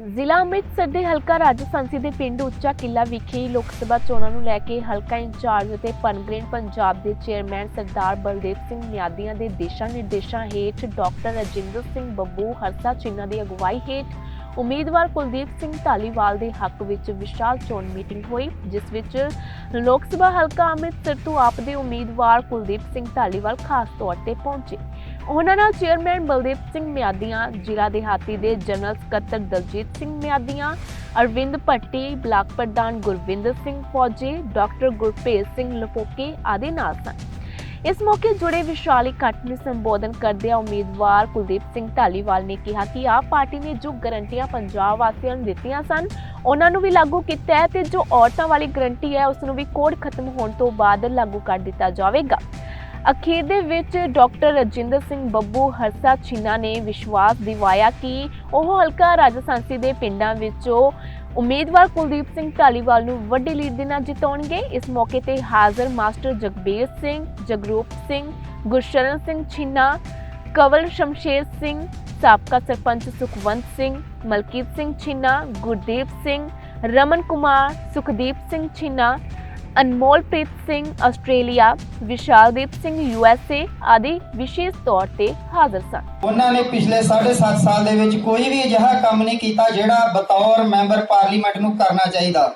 ਜ਼ਿਲ੍ਹਾ ਅੰਮ੍ਰਿਤਸਰ ਦੇ ਹਲਕਾ ਰਾਜਸਥਾਨੀ ਦੇ ਪਿੰਡ ਉੱਚਾ ਕਿਲਾ ਵਿਖੇ ਲੋਕ ਸਭਾ ਚੋਣਾਂ ਨੂੰ ਲੈ ਕੇ ਹਲਕਾ ਇੰਚਾਰਜ ਅਤੇ ਪਨਗ੍ਰੇਨ ਪੰਜਾਬ ਦੇ ਚੇਅਰਮੈਨ ਸਰਦਾਰ ਬਲਦੇਵ ਸਿੰਘ ਨਿਆਦੀਆਂ ਦੇ ਦਿਸ਼ਾ ਨਿਰਦੇਸ਼ਾਂ ਹੇਠ ਡਾਕਟਰ ਰਜਿੰਦਰ ਸਿੰਘ ਬੱਬੂ ਹਰਸਾ ਚਿੰਨਾ ਦੀ ਅਗਵਾਈ ਹੇਠ ਉਮੀਦਵਾਰ ਕੁਲਦੀਪ ਸਿੰਘ ਢਾਲੀਵਾਲ ਦੇ ਹੱਕ ਵਿੱਚ ਵਿਸ਼ਾਲ ਚੋਣ ਮੀਟਿੰਗ ਹੋਈ, ਜਿਸ ਵਿੱਚ ਲੋਕ ਸਭਾ ਹਲਕਾ ਅੰਮ੍ਰਿਤਸਰ ਤੋਂ ਆਪ ਦੇ ਉਮੀਦਵਾਰ ਕੁਲਦੀਪ ਸਿੰਘ ਢਾਲੀਵਾਲ ਖਾਸ ਤੌਰ ਤੇ ਪਹੁੰਚੇ। ਉਹਨਾਂ ਨਾਲ ਚੇਅਰਮੈਨ ਬਲਦੇਵ ਸਿੰਘ ਮਿਆਦੀਆਂ, ਜ਼ਿਲ੍ਹਾ ਦਿਹਾਤੀ ਦੇ ਜਨਰਲ ਸਕੱਤਰ ਦਲਜੀਤ ਸਿੰਘ ਮਿਆਦੀਆਂ, ਅਰਵਿੰਦ ਭੱਟੀ, ਬਲਾਕ ਪ੍ਰਧਾਨ ਗੁਰਵਿੰਦਰ ਸਿੰਘ ਫੌਜੀ, ਡਾਕਟਰ ਗੁਰਪ੍ਰੀਤ ਸਿੰਘ ਲਪੋਕੇ ਆਦਿ ਨਾਲ ਸਨ। ਇਸ ਮੌਕੇ ਜੁੜੇ ਵਿਸ਼ਾਲ ਇਕੱਠ ਨੂੰ ਸੰਬੋਧਨ ਕਰਦਿਆਂ ਉਮੀਦਵਾਰ ਕੁਲਦੀਪ ਸਿੰਘ ਢਾਲੀਵਾਲ ਨੇ ਕਿਹਾ ਕਿ ਆਪ ਪਾਰਟੀ ਨੇ ਜੋ ਗਰੰਟੀਆਂ ਪੰਜਾਬ ਵਾਸੀਆਂ ਨੂੰ ਦਿੱਤੀਆਂ ਸਨ, ਉਹਨਾਂ ਨੂੰ ਵੀ ਲਾਗੂ ਕੀਤਾ ਹੈ ਤੇ ਜੋ ਔਰਤਾਂ ਵਾਲੀ ਗਰੰਟੀ ਹੈ, ਉਸ ਨੂੰ ਵੀ ਕੋਡ ਖਤਮ ਹੋਣ ਤੋਂ ਬਾਅਦ ਲਾਗੂ ਕਰ ਦਿੱਤਾ ਜਾਵੇਗਾ। ਅਖੀਰ ਦੇ ਵਿੱਚ ਡਾਕਟਰ ਰਜਿੰਦਰ ਸਿੰਘ ਬੱਬੂ ਹਰਸਾ ਛੀਨਾ ਨੇ ਵਿਸ਼ਵਾਸ ਦਿਵਾਇਆ ਕਿ ਉਹ ਹਲਕਾ ਰਾਜਸਾਂਸੀ ਦੇ ਪਿੰਡਾਂ ਵਿੱਚੋਂ ਉਮੀਦਵਾਰ ਕੁਲਦੀਪ ਸਿੰਘ ਢਾਲੀਵਾਲ ਨੂੰ ਵੱਡੀ ਲੀਡ ਦੇ ਨਾਲ ਜਿਤਾਉਣਗੇ। ਇਸ ਮੌਕੇ ਤੇ ਹਾਜ਼ਰ ਮਾਸਟਰ ਜਗਬੀਰ ਸਿੰਘ, ਜਗਰੂਪ ਸਿੰਘ, ਗੁਰਸ਼ਰਨ ਸਿੰਘ ਛਿੰਨਾ, ਕਵਲ ਸ਼ਮਸ਼ੇਰ ਸਿੰਘ, ਸਾਬਕਾ ਸਰਪੰਚ ਸੁਖਵੰਤ ਸਿੰਘ, ਮਲਕੀਤ ਸਿੰਘ ਛਿੰਨਾ, ਗੁਰਦੀਪ ਸਿੰਘ, ਰਮਨ ਕੁਮਾਰ, ਸੁਖਦੀਪ ਸਿੰਘ ਛਿੰਨਾ ਅਨਮੋਲਪ੍ਰੀਤ ਸਿੰਘ, ਆਸਟ੍ਰੇਲੀਆ, ਵਿਸ਼ਾਲਦੀਪ ਸਿੰਘ ਯੂਐਸਏ ਆਦਿ ਵਿਸ਼ੇਸ਼ ਤੌਰ ਤੇ ਹਾਜ਼ਰ ਸਨ। ਉਹਨਾਂ ਨੇ ਪਿਛਲੇ 7.5 ਸਾਲ ਦੇ ਵਿੱਚ ਕੋਈ ਵੀ ਅਜਿਹਾ ਕੰਮ ਨਹੀਂ ਕੀਤਾ ਜਿਹੜਾ ਬਤੌਰ ਮੈਂਬਰ ਪਾਰਲੀਮੈਂਟ ਨੂੰ ਕਰਨਾ ਚਾਹੀਦਾ।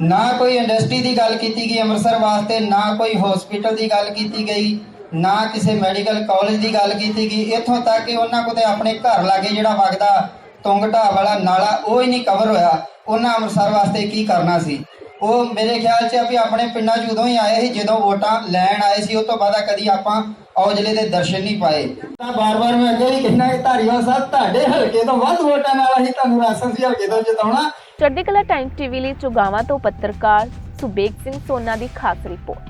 ਨਾ ਕੋਈ ਇੰਡਸਟਰੀ ਦੀ ਗੱਲ ਕੀਤੀ ਗਈ ਅੰਮ੍ਰਿਤਸਰ ਵਾਸਤੇ, ਨਾ ਕੋਈ ਹਸਪੀਟਲ ਦੀ ਗੱਲ ਕੀਤੀ ਗਈ, ਨਾ ਕਿਸੇ ਮੈਡੀਕਲ ਕਾਲਜ ਦੀ ਗੱਲ ਕੀਤੀ ਗਈ। ਇੱਥੋਂ ਤੱਕ ਕਿ ਉਹਨਾਂ ਕੋਲ ਤੇ ਆਪਣੇ ਘਰ ਲਾਗੇ ਜਿਹੜਾ ਵਗਦਾ ਤੁੰਗ ਵਾਲਾ ਨਾਲਾ, ਉਹ ਹੀ ਨਹੀਂ ਕਵਰ ਹੋਇਆ। ਉਹਨਾਂ ਅੰਮ੍ਰਿਤਸਰ ਵਾਸਤੇ ਕੀ ਕਰਨਾ ਸੀ? ਉਹ ਮੇਰੇ ਖਿਆਲ 'ਚ ਵੀ ਆਪਣੇ ਪਿੰਡਾਂ 'ਚ ਉਦੋਂ ਹੀ ਆਏ ਸੀ, ਜਦੋਂ ਵੋਟਾਂ ਲੈਣ ਆਏ ਸੀ ਉਸ ਤੋਂ ਬਾਅਦ ਕਦੀ ਆਪਾਂ ਔਜਲੇ ਦੇ ਦਰਸ਼ਨ ਨਹੀਂ ਪਾਏ। ਤਾਂ ਬਾਰ-ਬਾਰ ਮੈਂ ਅੱਗੇ ਵੀ ਕਹਿਣਾ ਕਿ ਧਾਰੀਵਾਲ ਸਾਹਿਬ, ਤੁਹਾਡੇ ਹਲਕੇ ਤੋਂ ਵੱਧ ਵੋਟਾਂ ਨਾਲ ਅਸੀਂ ਤੁਹਾਨੂੰ ਰਾਜਸਥਾਨੀ ਹਲਕੇ ਤੋਂ ਜਿਤਾਉਣਾ। ਚੜ੍ਹਦੀ ਕਲਾ ਟਾਈਮ ਟੀਵੀ ਲਈ ਚੁਗਾਵਾਂ ਤੋਂ ਪੱਤਰਕਾਰ ਸੁਬੇਗ ਸਿੰਘ ਸੋਨਾ ਦੀ ਖਾਸ ਰਿਪੋਰਟ।